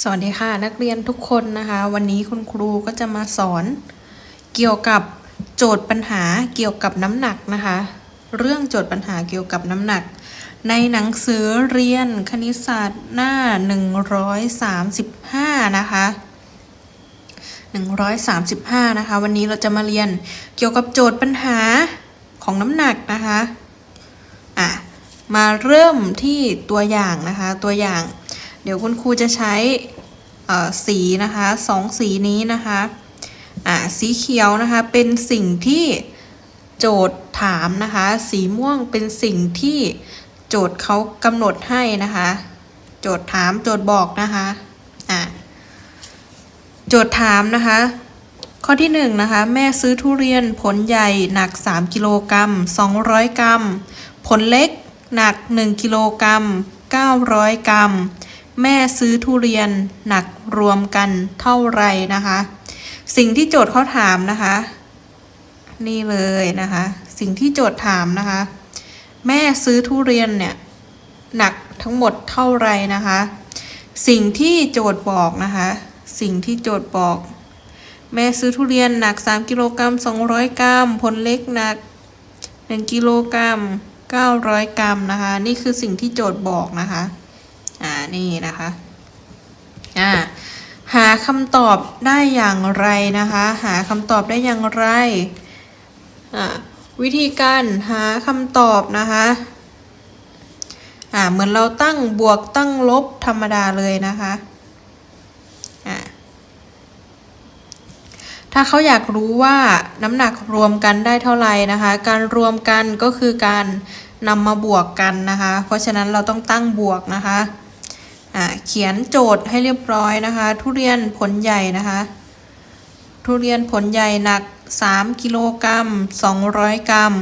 สวัสดีค่ะ นักเรียนทุกคนนะคะ วันนี้คุณครูก็จะมาสอน เกี่ยวกับโจทย์ปัญหาเกี่ยวกับน้ำหนักนะคะ เรื่องโจทย์ปัญหาเกี่ยวกับน้ำหนัก ในหนังสือเรียนคณิตศาสตร์หน้า 135 นะคะ135 นะคะ วันนี้เราจะมาเรียนเกี่ยวกับโจทย์ปัญหาของน้ำหนักนะคะอะมาเริ่มที่ตัวอย่างนะคะตัวอย่าง เดี๋ยวคุณครูจะใช้สีนะคะสองสีนี้นะคะอ่าสีเขียวนะคะเป็นสิ่งที่โจทย์ถามนะคะ สีม่วงเป็นสิ่งที่โจทย์เขากำหนดให้นะคะ โจทย์ถามโจทย์บอกนะคะอ่าโจทย์ถามนะคะ ข้อที่หนึ่งนะคะ แม่ซื้อทุเรียนผลใหญ่หนัก 3 กิโลกรัม200 กรัม ผลเล็กหนัก 1 กิโลกรัม900 กรัม แม่ซื้อทุเรียนหนักรวมกันเท่าไรนะคะ สิ่งที่โจทย์เขาถามนะคะ นี่เลยนะคะ สิ่งที่โจทย์ถามนะคะ แม่ซื้อทุเรียนเนี่ยหนักทั้งหมดเท่าไรนะคะ สิ่งที่โจทย์บอกนะคะ สิ่งที่โจทย์บอก แม่ซื้อทุเรียนหนัก 3กิโลกรัม200 กรัมผลเล็กหนัก 1กิโลกรัม900 กรัมนะคะ นี่คือสิ่งที่โจทย์บอกนะคะ นี่นะคะอ่าหาคำตอบได้อย่างไรนะคะ หาคำตอบได้อย่างไรอ่าวิธีการหาคำตอบนะคะอ่าเหมือนเราตั้งบวกตั้งลบธรรมดาเลยนะคะอ่าถ้าเขาอยากรู้ว่าน้ำหนักรวมกันได้เท่าไหร่นะคะ การรวมกันก็คือการนำมาบวกกันนะคะ เพราะฉะนั้นเราต้องตั้งบวกนะคะ เขียนโจทย์ให้เรียบร้อยนะคะ ทุเรียนผลใหญ่นะคะ ทุเรียนผลใหญ่หนัก 3 กิโลกรัม 200 กรัม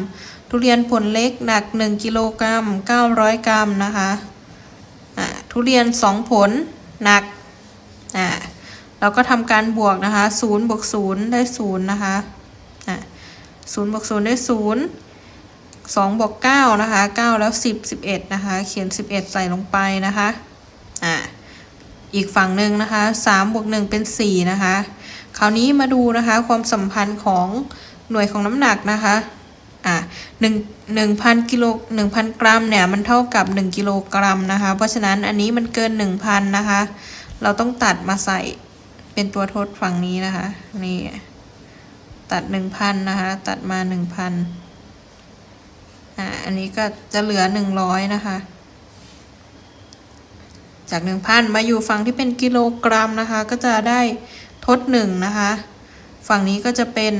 ทุเรียนผลเล็กหนัก 1 กิโลกรัม 900 กรัมนะคะทุเรียน 2 ผลหนักเราก็ทำการบวกนะคะ0บวก0ได้0นะคะะ0บวก0ได้0 2บวก9นะคะ9แล้ว 10 11นะคะ เขียน 11 ใส่ลงไปนะคะ อะอีกฝั่งหนึ่งนะคะ3บวก1เป็น 4 นะคะ คราวนี้มาดูนะคะความสัมพันธ์ของหน่วยของน้ำหนักนะคะอะ1 1,000กิโล1,000กรัมเนี่ยมันเท่ากับ 1 กิโลกรัมนะคะ เพราะฉะนั้นอันนี้มันเกิน 1,000 นะคะ เราต้องตัดมาใส่เป็นตัวทดฝั่งนี้นะคะนี่ตัด 1,000 นะคะ ตัดมา 1,000อ่าอันนี้ก็จะเหลือ 100 นะคะ จาก 1,000 มาอยู่ฝั่งที่เป็นกิโลกรัมนะคะ ก็จะได้ทด1นะคะ ฝั่งนี้ก็จะเป็น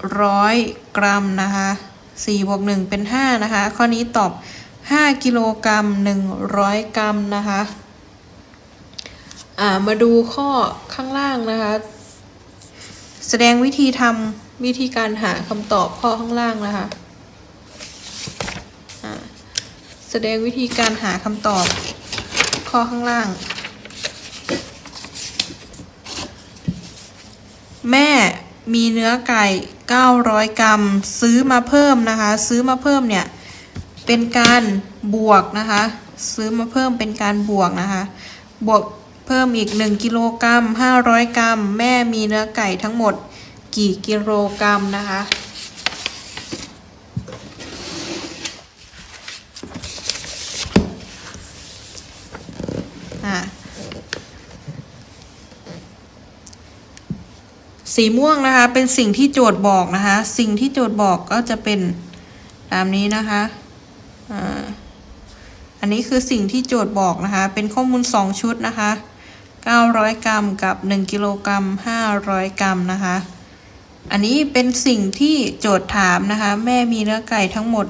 100 กรัมนะคะ4บวก1เป็น 5 นะคะ ข้อนี้ตอบ 5 กิโลกรัม 100 กรัมนะคะามาดูข้อข้างล่างนะคะ แสดงวิธีทำวิธีการหาคำตอบข้อข้างล่างนะคะแสดงวิธีการหาคำตอบ ข้อข้างล่าง แม่มีเนื้อไก่ 900 กรัม ซื้อมาเพิ่มนะคะ ซื้อมาเพิ่มเนี่ยเป็นการบวกนะคะ ซื้อมาเพิ่มเป็นการบวกนะคะ บวกเพิ่มอีก 1 กิโลกรัม 500 กรัม แม่มีเนื้อไก่ทั้งหมดกี่กิโลกรัมนะคะ อะสีม่วงนะคะ เป็นสิ่งที่โจทย์บอกนะคะ สิ่งที่โจทย์บอกก็จะเป็นตามนี้นะคะอันนี้คือสิ่งที่โจทย์บอกนะคะ เป็นข้อมูล 2 ชุดนะคะ 900 กรัมกับ 1 กิโลกรัม 500 กรัมนะคะ อันนี้เป็นสิ่งที่โจทย์ถามนะคะ แม่มีเนื้อไก่ทั้งหมด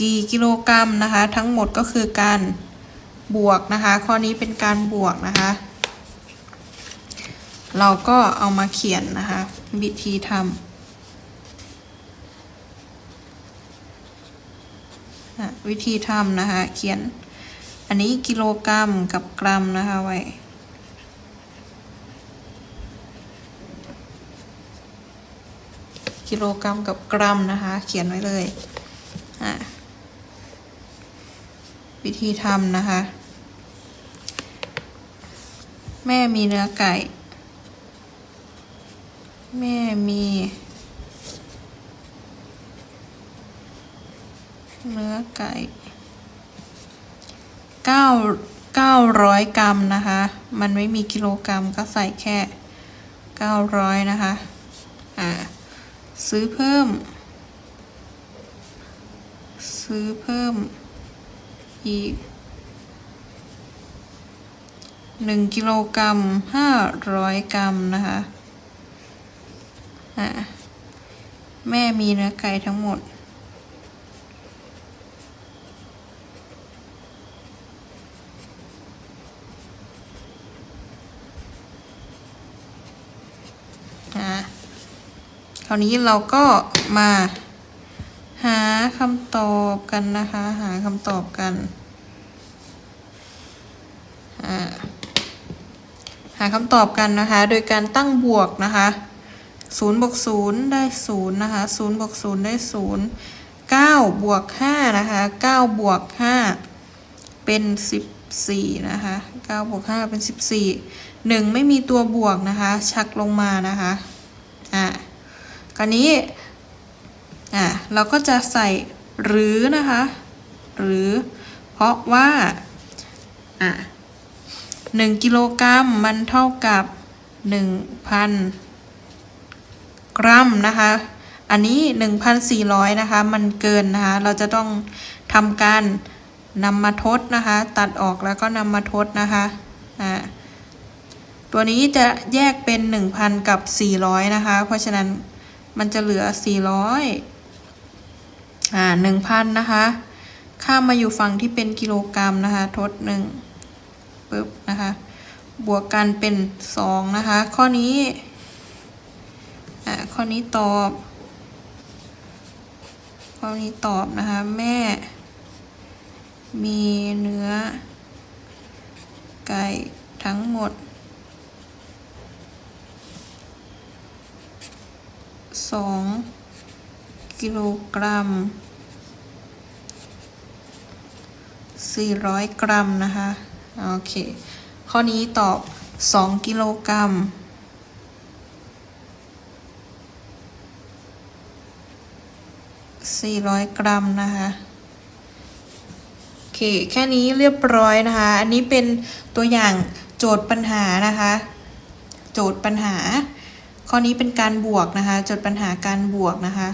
กี่กิโลกรัมนะคะ ทั้งหมดก็คือการ บวกนะคะ ข้อนี้เป็นการบวกนะคะ เราก็เอามาเขียนนะคะ วิธีทำวิธีทำนะคะ เขียนอันนี้กิโลกรัมกับกรัมนะคะไว้กิโลกรัมกับกรัมนะคะ เขียนไว้เลยอะ วิธีทำนะคะ แม่มีเนื้อไก่ แม่มี เนื้อไก่เก้าเก้าร้อยกรัมนะคะ มันไม่มีกิโลกรัมก็ใส่แค่เก้าร้อยนะคะ อ่า ซื้อเพิ่ม ซื้อเพิ่ม อีกหนึ่งกิโลกรัมห้าร้อยกรัมนะคะอ่าแม่มีเนื้อไก่ทั้งหมด่คราวนี้เราก็มา คำตอบกันนะคะ หาคำตอบกันอ่าหาคำตอบกันนะคะ โดยการตั้งบวกนะคะศูนย์บวกศูนย์ได้ศูนย์นะคะศูนย์บวกศูนย์ได้ศูนย์เก้าบวกห้านะคะเก้าบวกห้าเป็นสิบสี่นะคะเก้าบวกห้าเป็นสิบสี่หนึ่งไม่มีตัวบวกนะคะ ชักลงมานะคะอ่าคราวนี้ อ่าเราก็จะใส่หรือนะคะ หรือเพราะว่าอ่าหนึ่งกิโลกรัมมันเท่ากับหนึ่งพันกรัมนะคะ อันนี้หนึ่งพันสี่ร้อยนะคะ มันเกินนะคะ เราจะต้องทำการนำมาทดนะคะ ตัดออกแล้วก็นำมาทดนะคะอ่าตัวนี้จะแยกเป็นหนึ่งพันกับสี่ร้อยนะคะ เพราะฉะนั้นมันจะเหลือสี่ร้ อ่าหนึ่งพันนะคะ ข้ามมาอยู่ฝั่งที่เป็นกิโลกรัมนะคะ ทดหนึ่งปึ๊บนะคะ บวกกันเป็นสองนะคะ ข้อนี้ อ่า ข้อนี้ตอบ ข้อนี้ตอบนะคะ แม่ มีเนื้อ ไก่ทั้งหมด สอง กิโลกรัมสี่ร้อยกรัมนะคะ โอเค ข้อนี้ตอบ 2 กิโลกรัม 400 กรัมนะคะโอเคแค่นี้เรียบร้อยนะคะ อันนี้เป็นตัวอย่างโจทย์ปัญหานะคะ โจทย์ปัญหา ข้อนี้เป็นการบวกนะคะ โจทย์ปัญหาการบวกนะคะ